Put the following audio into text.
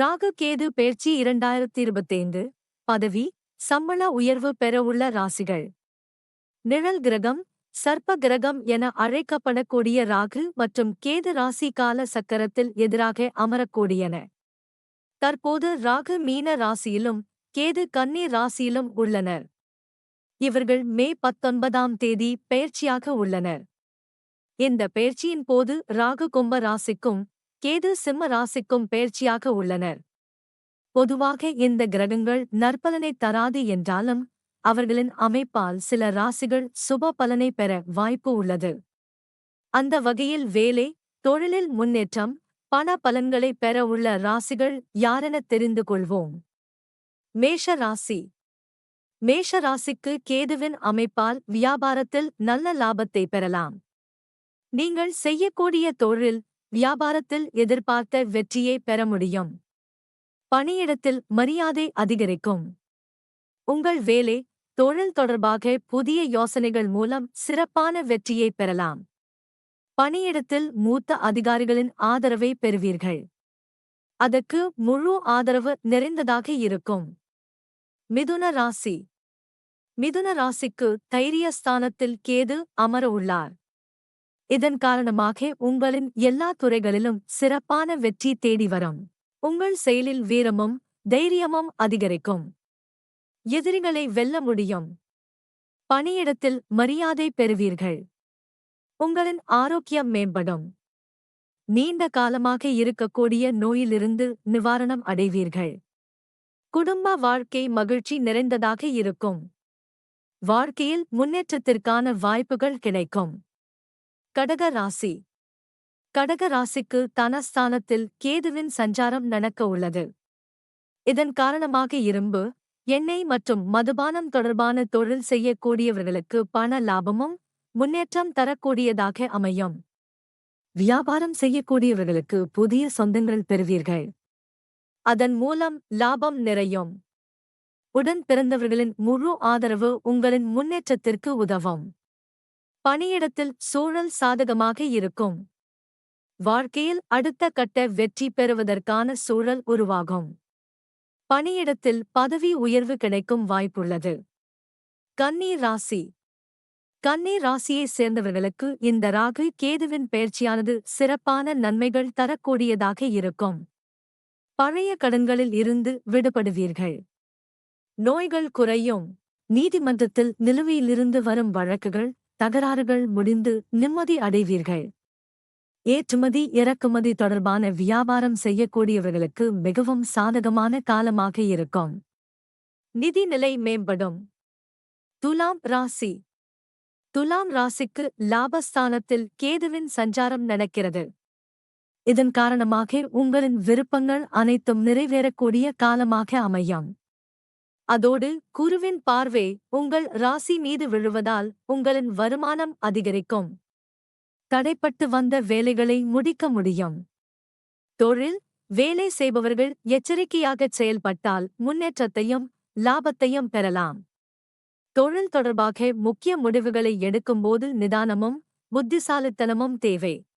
ராகு கேது பேர்ச்சி இரண்டாயிரத்தி இருபத்தைந்து பதவி சம்பள உயர்வு பெறவுள்ள ராசிகள். நிழல் கிரகம் சர்ப்ப கிரகம் என அழைக்கப்படக்கூடிய ராகு மற்றும் கேது ராசி கால சக்கரத்தில் எதிராக அமரக்கூடியன. தற்போது ராகு மீன ராசியிலும் கேது கன்னி ராசியிலும் உள்ளனர். இவர்கள் மே பத்தொன்பதாம் தேதி பெயர்ச்சியாக உள்ளனர். இந்த பயிற்சியின் போது ராகு கும்ப ராசிக்கும் கேது சிம்ம ராசிக்கும் பெயர்ச்சியாக உள்ளனர். பொதுவாக இந்த கிரகங்கள் நற்பலனை தராது என்றாலும் அவர்களின் அமைப்பால் சில ராசிகள் சுப பலனை பெற வாய்ப்பு உள்ளது. அந்த வகையில் வேலை தொழிலில் முன்னேற்றம் பண பலன்களை பெற உள்ள ராசிகள் யாரென தெரிந்து கொள்வோம். மேஷ ராசி. மேஷ ராசிக்கு கேதுவின் அமைப்பால் வியாபாரத்தில் நல்ல லாபத்தை பெறலாம். நீங்கள் செய்யக்கூடிய தொழில் வியாபாரத்தில் எதிர்பார்த்த வெற்றியை பெற முடியும். பணியிடத்தில் மரியாதை அதிகரிக்கும். உங்கள் வேலை தொழில் தொடர்பாக புதிய யோசனைகள் மூலம் சிறப்பான வெற்றியை பெறலாம். பணியிடத்தில் மூத்த அதிகாரிகளின் ஆதரவை பெறுவீர்கள். அதற்கு முழு ஆதரவு நிறைந்ததாக இருக்கும். மிதுன ராசி. மிதுன ராசிக்கு தைரியஸ்தானத்தில் கேது அமர உள்ளார். இதன் காரணமாக உங்களின் எல்லா துறைகளிலும் சிறப்பான வெற்றி தேடி வரும். உங்கள் செயலில் வீரமும் தைரியமும் அதிகரிக்கும். எதிரிகளை வெல்ல முடியும். பணியிடத்தில் மரியாதை பெறுவீர்கள். உங்களின் ஆரோக்கியம் மேம்படும். நீண்ட காலமாக இருக்கக்கூடிய நோயிலிருந்து நிவாரணம் அடைவீர்கள். குடும்ப வாழ்க்கை மகிழ்ச்சி நிறைந்ததாக இருக்கும். வாழ்க்கையில் முன்னேற்றத்திற்கான வாய்ப்புகள் கிடைக்கும். கடக ராசி. கடக ராசிக்கு தனஸ்தானத்தில் கேதுவின் சஞ்சாரம் நடக்க உள்ளது. இதன் காரணமாக இரும்பு எண்ணெய் மற்றும் மதுபானம் தொடர்பான தொழில் செய்யக்கூடியவர்களுக்கு பண லாபமும் முன்னேற்றம் தரக்கூடியதாக அமையும். வியாபாரம் செய்யக்கூடியவர்களுக்கு புதிய சொந்தங்கள் பெறுவீர்கள். அதன் மூலம் லாபம் நிறையும். உடன் பிறந்தவர்களின் முழு ஆதரவு உங்களின் முன்னேற்றத்திற்கு உதவும். பணியிடத்தில் சூழல் சாதகமாக இருக்கும். வாழ்க்கையில் அடுத்த கட்ட வெற்றி பெறுவதற்கான சூழல் உருவாகும். பணியிடத்தில் பதவி உயர்வு கிடைக்கும் வாய்ப்புள்ளது. கன்னி ராசி. கன்னி ராசியைச் சேர்ந்தவர்களுக்கு இந்த ராகு கேதுவின் பயிற்சியானது சிறப்பான நன்மைகள் தரக்கூடியதாக இருக்கும். பழைய கடன்களில் இருந்து விடுபடுவீர்கள். நோய்கள் குறையும். நீதிமன்றத்தில் நிலுவையிலிருந்து வரும் வழக்குகள் தகராறுகள் முடிந்து நிம்மதி அடைவீர்கள். ஏற்றுமதி இறக்குமதி தொடர்பான வியாபாரம் செய்யக்கூடியவர்களுக்கு மிகவும் சாதகமான காலமாக இருக்கும். நிதிநிலை மேம்படும். துலாம் ராசி. துலாம் ராசிக்கு லாபஸ்தானத்தில் கேதுவின் சஞ்சாரம் நடக்கிறது. இதன் காரணமாக உங்களின் விருப்பங்கள் அனைத்தும் நிறைவேறக்கூடிய காலமாக அமையும். அதோடு குருவின் பார்வை உங்கள் ராசி மீது விழுவதால் உங்களின் வருமானம் அதிகரிக்கும். தடைப்பட்டு வந்த வேலைகளை முடிக்க முடியும். தொழில் வேலை செய்பவர்கள் எச்சரிக்கையாகச் செயல்பட்டால் முன்னேற்றத்தையும் லாபத்தையும் பெறலாம். தொழில் தொடர்பாக முக்கிய முடிவுகளை எடுக்கும்போது நிதானமும் புத்திசாலித்தனமும் தேவை.